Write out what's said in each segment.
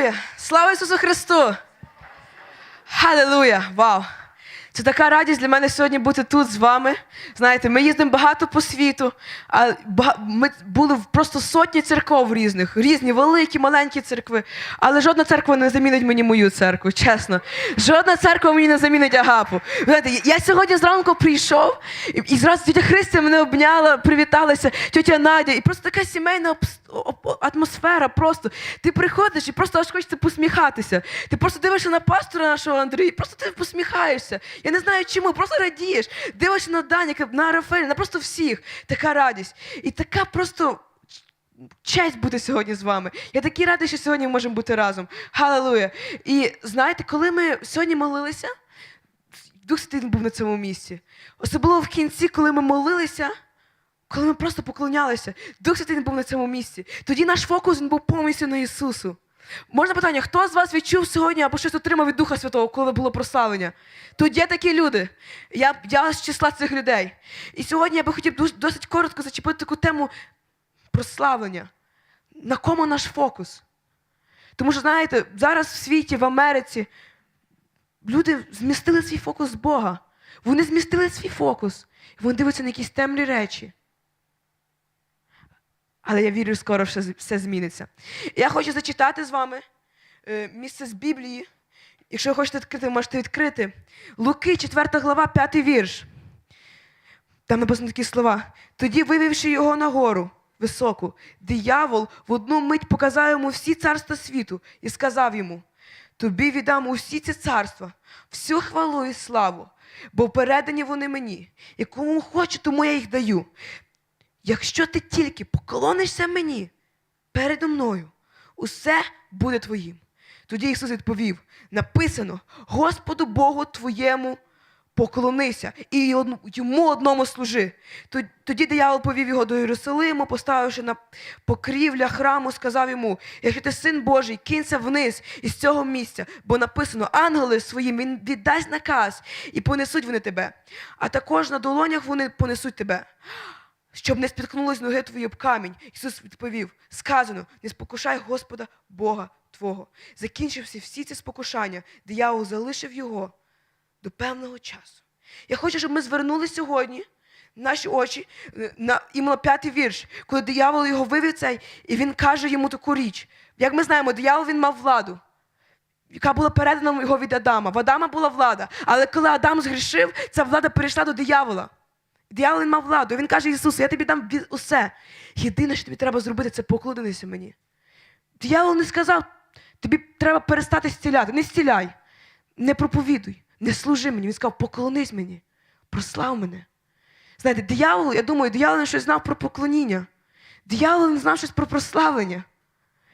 Халилуя! Слава Ісусу Христу! Халилуя! Вау! Це така радість для мене сьогодні бути тут з вами. Знаєте, ми їздимо багато по світу, а ми були в просто сотні церков різних, різні, великі, маленькі церкви. Але жодна церква не замінить мені мою церкву, чесно. Жодна церква мені не замінить Агапу. Знаєте, я сьогодні зранку прийшов, і, зразу тітя Христя мене обняла, привіталася, тітя Надя, і просто така сімейна атмосфера. Просто ти приходиш і просто аж хочеться посміхатися. Ти просто дивишся на пастора нашого Андрія, і просто ти посміхаєшся. Я не знаю чому, просто радієш. Дивишся на Даніка, на Рафаеля, на просто всіх. Така радість. І така просто. Честь бути сьогодні з вами. Я такий радий, що сьогодні ми можемо бути разом. Халилуя! І знаєте, коли ми сьогодні молилися, Дух Святий був на цьому місці. Особливо в кінці, коли ми молилися, коли ми просто поклонялися, Дух Святий був на цьому місці. Тоді наш фокус він був повністю на Ісусу. Можна питання, хто з вас відчув сьогодні або щось отримав від Духа Святого, коли було прославлення? Тут є такі люди. Я, я з числа цих людей. І сьогодні я би хотів досить коротко зачепити таку тему прославлення. На кому наш фокус? Тому що, знаєте, зараз в світі, в Америці, люди змістили свій фокус з Бога. Вони змістили свій фокус. Вони дивляться на якісь темні речі. Але я вірю, скоро все, все зміниться. Я хочу зачитати з вами е, місце з Біблії. Якщо ви хочете відкрити, можете відкрити. Луки, 4 глава, 5 вірш. Там написано такі слова. Тоді, вивівши його на гору високу, диявол в одну мить показав йому всі царства світу і сказав йому: Тобі віддам усі ці царства, всю хвалу і славу, бо передані вони мені, і кому хочу, тому я їх даю. Якщо ти тільки поклонишся мені передо мною, усе буде твоїм. Тоді Ісус відповів: написано: Господу Богу твоєму поклонися і йому одному служи. Тоді диявол повів його до Єрусалиму, поставивши на покрівля храму, сказав йому: якщо ти син Божий, кинься вниз із цього місця, бо написано: ангели своїм він віддасть наказ, і понесуть вони тебе. А також на долонях вони понесуть тебе. Щоб не спіткнулись ноги твої об камінь. Ісус відповів: сказано, не спокушай Господа Бога Твого. Закінчився всі ці спокушання, диявол залишив його до певного часу. Я хочу, щоб ми звернули сьогодні наші очі е, на іменно п'ятий вірш, коли диявол його вивів цей, і він каже йому таку річ. Як ми знаємо, диявол він мав владу, яка була передана його від Адама. В Адама була влада. Але коли Адам згрішив, ця влада перейшла до диявола. Диявол мав владу. Він каже Ісусу, я тобі дам усе. Єдине, що тобі треба зробити, це поклонитися мені. Диявол не сказав, тобі треба перестати зціляти. Не зціляй, не проповідуй, не служи мені. Він сказав, поклонись мені, прослав мене. Знаєте, диявол, я думаю, диявол не щось знав про поклоніння. Диявол не знав щось про прославлення,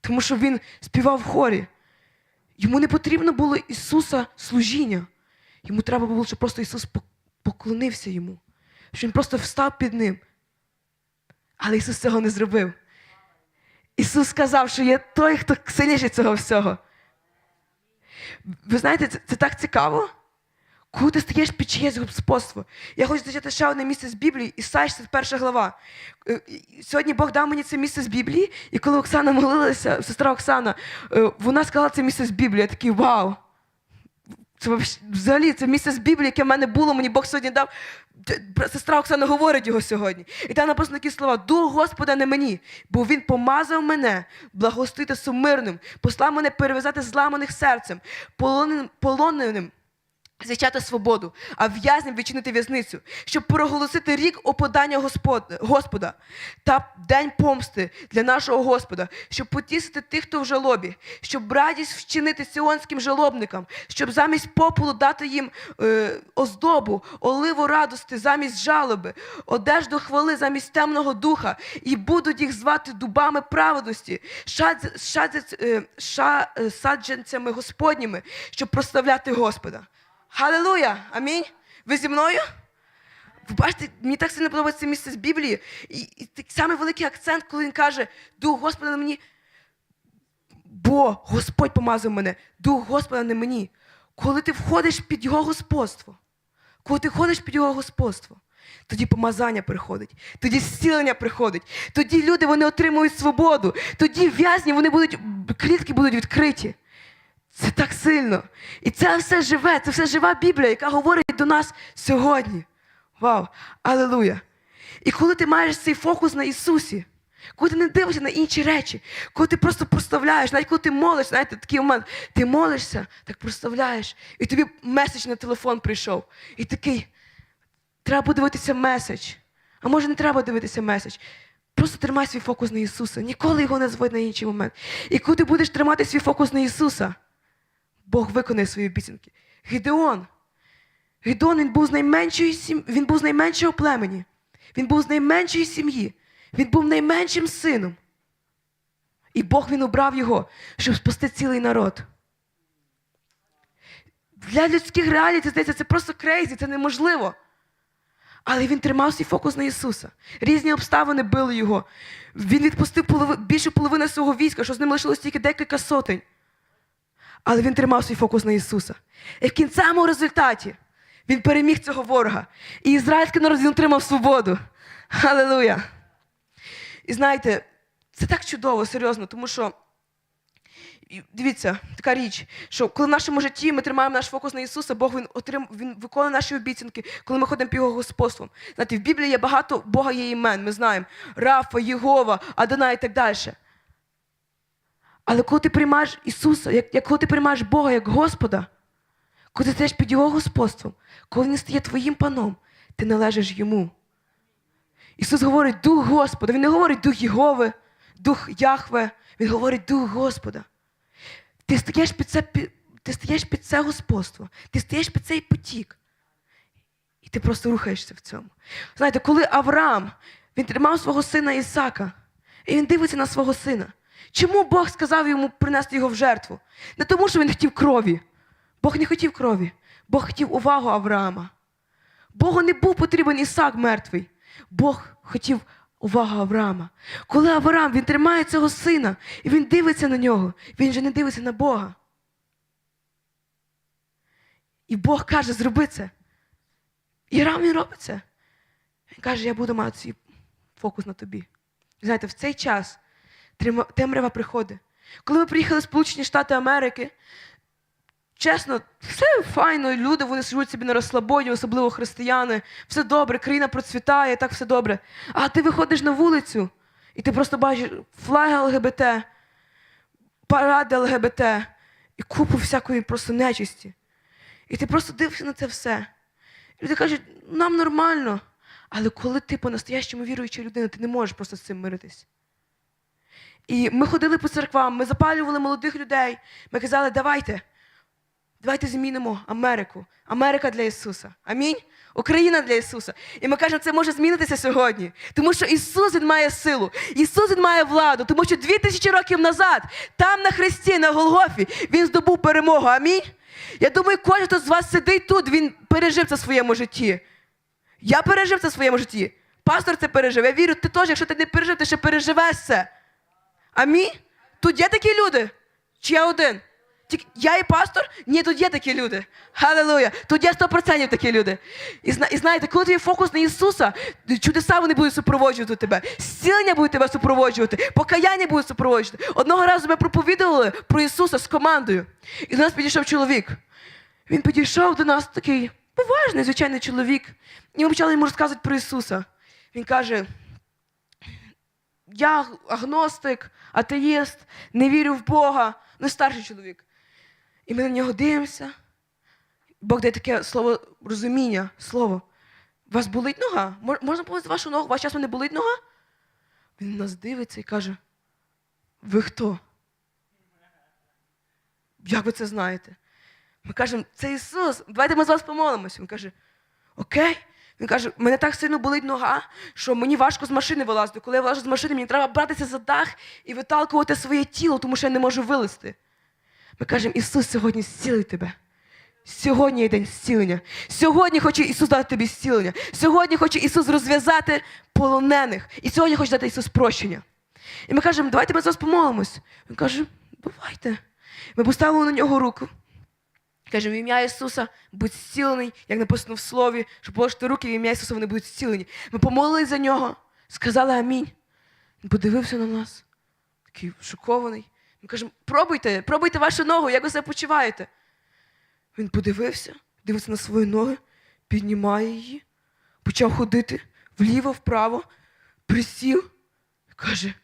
тому що він співав в хорі. Йому не потрібно було Ісуса служіння. Йому треба було, щоб просто Ісус поклонився йому. Що Він просто встав під ним. Але Ісус цього не зробив. Ісус сказав, що є той, хто сильніший цього всього. Ви знаєте, це, це так цікаво. Коли ти стаєш під чиєсь господство. Я хочу зачитати ще одне місце з Біблії, Ісай, 61 глава. Е, Сьогодні Бог дав мені це місце з Біблії, і коли Оксана молилася, сестра Оксана, е, вона сказала це місце з Біблії. Я такий вау. Це взагалі це місце з Біблії, яке в мене було, мені Бог сьогодні дав. Сестра Оксана говорить його сьогодні. І там написано такі слова: Дух Господа не мені, бо Він помазав мене благостити сумирним, послав мене перев'язати зламаних серцем, полоненим, полоненим Звічати свободу, а в'язням відчинити в'язницю, щоб проголосити рік опадання Господ... Господа та день помсти для нашого Господа, щоб потісити тих, хто в жалобі, щоб радість вчинити сіонським жалобникам, щоб замість попелу дати їм е, оздобу, оливу радости замість жалоби, одежду хвали замість темного духа, і будуть їх звати дубами праведності, шадз... шадз... е, ша... е, саджанцями Господніми, щоб прославляти Господа. Халилуя! Амінь. Ви зі мною? Ви бачите, мені так сильно подобається це місце з Біблії. І, і такий самий великий акцент, коли він каже: Дух Господа на мені. Бо Господь помазав мене, Дух Господа не мені. Коли ти входиш під Його господство, коли ти ходиш під Його господство, Тоді помазання приходить, тоді зцілення приходить, тоді люди вони отримують свободу, тоді в'язні вони будуть, клітки будуть відкриті. Це так сильно. І це все живе, це все жива Біблія, яка говорить до нас сьогодні. Вау! Алілуя! І коли ти маєш цей фокус на Ісусі, коли ти не дивишся на інші речі, коли ти просто проставляєш, навіть коли ти молишся, знаєте, такий момент, ти молишся, так проставляєш, і тобі меседж на телефон прийшов. І такий, треба подивитися меседж. А може не треба дивитися меседж. Просто тримай свій фокус на Ісуса. Ніколи його не зводь на інший момент. І коли ти будеш тримати свій фокус на Ісуса, Бог виконає свої обіцянки. Гідеон. Гідеон він був з найменшої сім... він був з найменшого племені. Він був з найменшої сім'ї. Він був найменшим сином. І Бог він обрав його, щоб спасти цілий народ. Для людських реалій це здається, це просто крейзі, це неможливо. Але він тримав свій фокус на Ісуса. Різні обставини били його. Він відпустив полови... більшу половину свого війська, що з ним лишилось тільки декілька сотень. Але він тримав свій фокус на Ісуса. І в кінцевому результаті він переміг цього ворога. І ізраїльський народ він отримав свободу. Халилуя! І знаєте, це так чудово, серйозно, тому що дивіться, така річ, що коли в нашому житті ми тримаємо наш фокус на Ісуса, Бог він отрим, він виконує наші обіцянки, коли ми ходимо під Його господством. Знаєте, в Біблії є багато Бога є імен, ми знаємо Рафа, Єгова, Адона і так далі. Але коли ти приймаєш Ісуса, як, як коли ти приймаєш Бога як Господа, коли ти стаєш під Його господством, коли Він стає твоїм паном, ти належиш йому. Ісус говорить Дух Господа. Він не говорить Дух Єгови, Дух Яхве, Він говорить Дух Господа. Ти стаєш під це, ти стаєш під це господство, ти стаєш під цей потік. І ти просто рухаєшся в цьому. Знаєте, коли Авраам він тримав свого сина Ісака, і він дивиться на свого сина. Чому Бог сказав йому принести його в жертву? Не тому, що він хотів крові. Бог не хотів крові. Бог хотів увагу Авраама. Богу не був потрібен Ісак мертвий. Бог хотів увагу Авраама. Коли Авраам він тримає цього сина і він дивиться на нього, він же не дивиться на Бога. І Бог каже, зроби це. І Авраам він робить це. Він каже, я буду мати свій фокус на тобі. Знаєте, в цей час темрява приходить. Коли ми приїхали в Сполучені Штати Америки, чесно, все файно, люди вони живуть собі на розслабоні, особливо християни. Все добре, країна процвітає, так все добре. А ти виходиш на вулицю, і ти просто бачиш флаги ЛГБТ, паради ЛГБТ і купу всякої просто нечисті. І ти просто дивишся на це все. І люди кажуть, нам нормально. Але коли ти по-настоящому віруюча людина, ти не можеш просто з цим миритись. І ми ходили по церквам, ми запалювали молодих людей. Ми казали, давайте, давайте змінимо Америку. Америка для Ісуса. Амінь. Україна для Ісуса. І ми кажемо, це може змінитися сьогодні. Тому що Ісус Він має силу, Ісус Він має владу, тому що дві тисячі років назад, там на Христі, на Голгофі, Він здобув перемогу. Амінь. Я думаю, кожен, хто з вас сидить тут, він пережив це в своєму житті. Я пережив це в своєму житті. Пастор це пережив. Я вірю, ти теж, якщо ти не пережив, ти ще переживеш це. Амінь? Тут є такі люди? Чи я один? Тільки я і пастор? Ні, тут є такі люди. Халилуя. Тут є 100% такі люди. І, і знаєте, коли твій фокус на Ісуса, чудеса вони будуть супроводжувати тебе, зцілення буде тебе супроводжувати, покаяння буде супроводжувати. Одного разу ми проповідували про Ісуса з командою. І до нас підійшов чоловік. Він підійшов до нас такий поважний, звичайний чоловік. І ми почали йому розказувати про Ісуса. Він каже: я агностик, атеїст, не вірю в Бога. Ну, старший чоловік. І ми на нього дивимося. Бог дає таке слово розуміння, слово. Вас болить нога? Можна повезти вашу ногу? Вас часом не болить нога? Він нас дивиться і каже: Ви хто? Як ви це знаєте? Ми кажемо, це Ісус, давайте ми з вас помолимося. Він каже, окей. Він каже, мене так сильно болить нога, що мені важко з машини вилазити. Коли я вилажу з машини, мені треба братися за дах і виталкувати своє тіло, тому що я не можу вилезти. Ми кажемо, Ісус сьогодні зцілить тебе. Сьогодні є день зцілення. Сьогодні хоче Ісус дати тобі зцілення. Сьогодні хоче Ісус розв'язати полонених. І сьогодні хоче дати Ісус прощення. І ми кажемо, давайте ми з вас помолимось. Він каже, давайте. Ми поставили на нього руку. Каже, в ім'я Ісуса будь зцілений, як написано в слові, що положити руки в ім'я Ісуса, вони будуть зцілені. Ми помолились за нього, сказали амінь. Він подивився на нас, такий шокований. Ми кажемо, пробуйте, пробуйте вашу ногу, як ви себе почуваєте. Він подивився, дивиться на свої ноги, піднімає її, почав ходити вліво, вправо, присів і каже: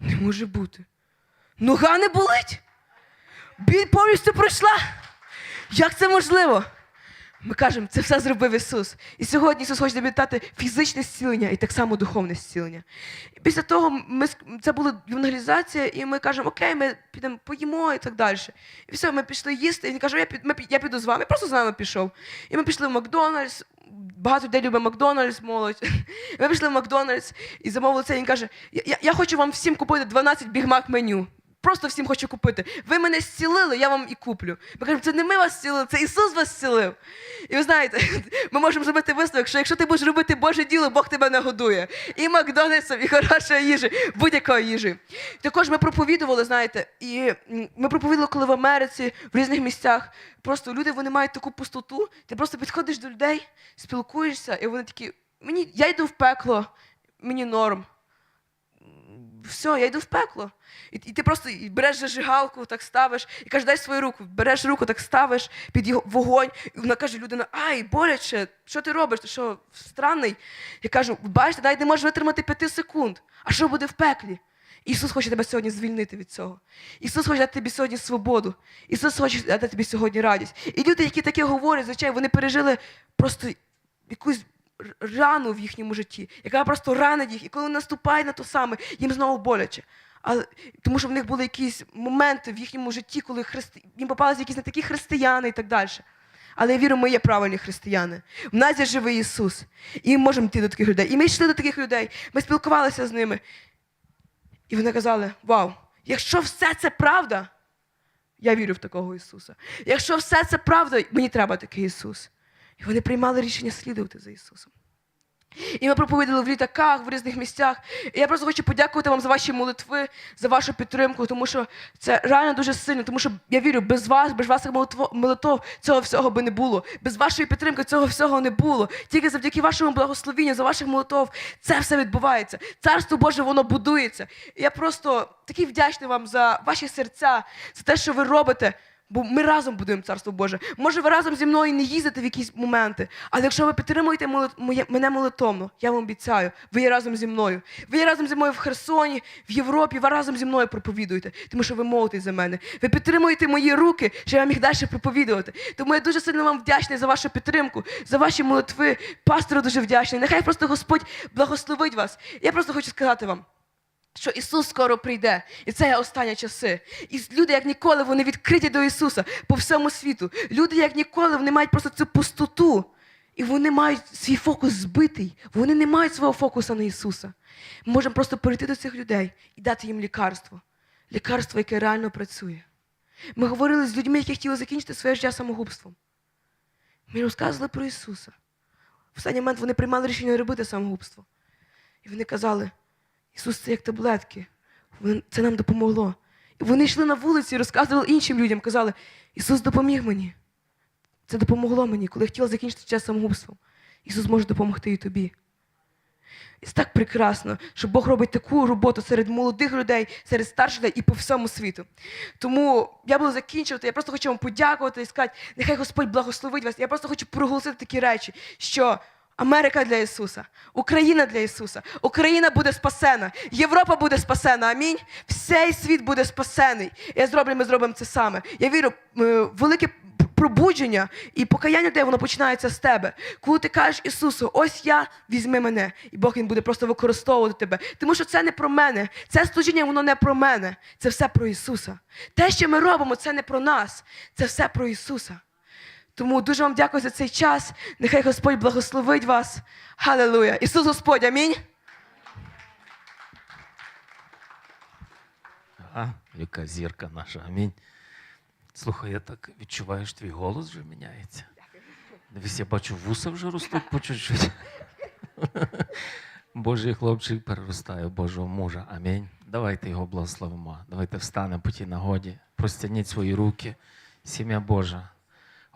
не може бути. Нога не болить. Біль повністю пройшла. Як це можливо? Ми кажемо, це все зробив Ісус. І сьогодні Ісус хоче тобі дати фізичне зцілення і так само духовне зцілення. І після того ми, це була евангелізація, і ми кажемо, окей, ми підемо поїмо і так далі. І все, ми пішли їсти, і він каже, я, під, ми, я піду з вами, я просто з вами пішов. І ми пішли в Макдональдс, багато людей любить Макдональдс, молодь. І ми пішли в Макдональдс і замовили це, і він каже, я, я, я хочу вам всім купити 12 бігмак меню. Просто всім хочу купити. Ви мене зцілили, я вам і куплю. Ми кажемо, це не ми вас зцілили, це Ісус вас зцілив. І ви знаєте, ми можемо зробити висновок, що якщо ти будеш робити Боже діло, Бог тебе нагодує. І Макдональдсом, і хорошої їжі, будь-якої їжі. Також ми проповідували, знаєте, і ми проповідували, коли в Америці, в різних місцях. Просто люди вони мають таку пустоту. Ти просто підходиш до людей, спілкуєшся, і вони такі, мені, я йду в пекло, мені норм все, я йду в пекло. І, і ти просто береш зажигалку, так ставиш, і кажеш, дай свою руку. Береш руку, так ставиш під його вогонь, і вона каже, людина, ай, боляче, що ти робиш? Ти що, странний? Я кажу, бачите, навіть не можеш витримати п'яти секунд. А що буде в пеклі? Ісус хоче тебе сьогодні звільнити від цього. Ісус хоче дати тобі сьогодні свободу. Ісус хоче дати тобі сьогодні радість. І люди, які таке говорять, звичайно, вони пережили просто якусь рану в їхньому житті, яка просто ранить їх, і коли наступає на то саме, їм знову боляче. Але, тому що в них були якісь моменти в їхньому житті, коли христи... їм попалися якісь не такі християни і так далі. Але я вірю, ми є правильні християни. В нас є живий Ісус. І ми можемо йти до таких людей. І ми йшли до таких людей, ми спілкувалися з ними. І вони казали: Вау, якщо все це правда, я вірю в такого Ісуса. Якщо все це правда, мені треба такий Ісус. І вони приймали рішення слідувати за Ісусом. І ми проповідали в літаках, в різних місцях. І я просто хочу подякувати вам за ваші молитви, за вашу підтримку, тому що це реально дуже сильно. Тому що я вірю, без вас, без ваших молитв, цього всього би не було. Без вашої підтримки цього всього не було. Тільки завдяки вашому благословінню, за ваших молитв, це все відбувається. Царство Боже, воно будується. І я просто такий вдячний вам за ваші серця, за те, що ви робите. Бо ми разом будуємо царство Боже. Може, ви разом зі мною не їздите в якісь моменти, але якщо ви підтримуєте молит- моє- мене молитовно, я вам обіцяю, ви є разом зі мною. Ви є разом зі мною в Херсоні, в Європі, ви разом зі мною проповідуєте, тому що ви молитесь за мене. Ви підтримуєте мої руки, щоб я міг далі проповідувати. Тому я дуже сильно вам вдячний за вашу підтримку, за ваші молитви. Пастору дуже вдячний. Нехай просто Господь благословить вас. Я просто хочу сказати вам що Ісус скоро прийде, і це є останні часи. І люди, як ніколи, вони відкриті до Ісуса по всьому світу. Люди, як ніколи, вони мають просто цю пустоту. І вони мають свій фокус збитий. Вони не мають свого фокуса на Ісуса. Ми можемо просто перейти до цих людей і дати їм лікарство. Лікарство, яке реально працює. Ми говорили з людьми, які хотіли закінчити своє життя самогубством. Ми розказували про Ісуса. В останній момент вони приймали рішення робити самогубство. І вони казали, Ісус це як таблетки. Це нам допомогло. І вони йшли на вулиці і розказували іншим людям, казали, Ісус допоміг мені. Це допомогло мені, коли я хотіла закінчити час самогубством. Ісус може допомогти і тобі. І це так прекрасно, що Бог робить таку роботу серед молодих людей, серед старших людей і по всьому світу. Тому я буду закінчувати. Я просто хочу вам подякувати і сказати, нехай Господь благословить вас. Я просто хочу проголосити такі речі, що Америка для Ісуса, Україна для Ісуса, Україна буде спасена, Європа буде спасена. Амінь. Всей світ буде спасений. Я зроблю, ми зробимо це саме. Я вірю, е, велике пробудження і покаяння те, воно починається з тебе. Коли ти кажеш Ісусу, ось я, візьми мене, і Бог Він буде просто використовувати тебе. Тому що це не про мене. Це служіння, воно не про мене. Це все про Ісуса. Те, що ми робимо, це не про нас, це все про Ісуса. Тому дуже вам дякую за цей час. Нехай Господь благословить вас. Халилуя! Ісус Господь, амінь. Ага, яка зірка наша. Амінь. Слухай, я так відчуваю, що твій голос вже міняється. Дивись, я бачу, вуса вже ростуть по чуть-чуть. Божий хлопчик переростає Божого мужа. Амінь. Давайте його благословимо. Давайте встанемо по тій нагоді. Простягніть свої руки. Сім'я Божа.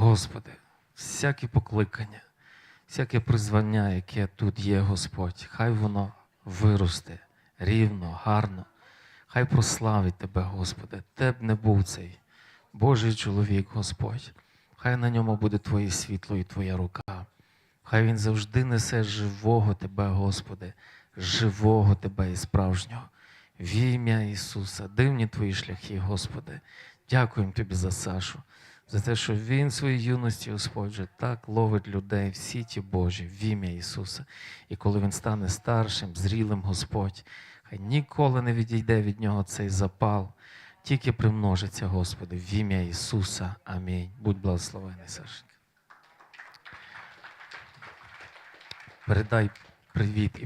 Господи, всяке покликання, всяке призвання, яке тут є, Господь, хай воно виросте рівно, гарно. Хай прославить Тебе, Господи, Те б не був цей Божий чоловік, Господь. Хай на ньому буде Твоє світло і Твоя рука. Хай він завжди несе живого Тебе, Господи, живого Тебе і справжнього. В ім'я Ісуса, дивні Твої шляхи, Господи. Дякуємо Тобі за Сашу, за те, що він в своїй юності, Господь, вже так ловить людей всі ті Божі в ім'я Ісуса. І коли він стане старшим, зрілим, Господь, хай ніколи не відійде від нього цей запал, тільки примножиться, Господи, в ім'я Ісуса. Амінь. Будь благословений, Сашенька. Передай привіт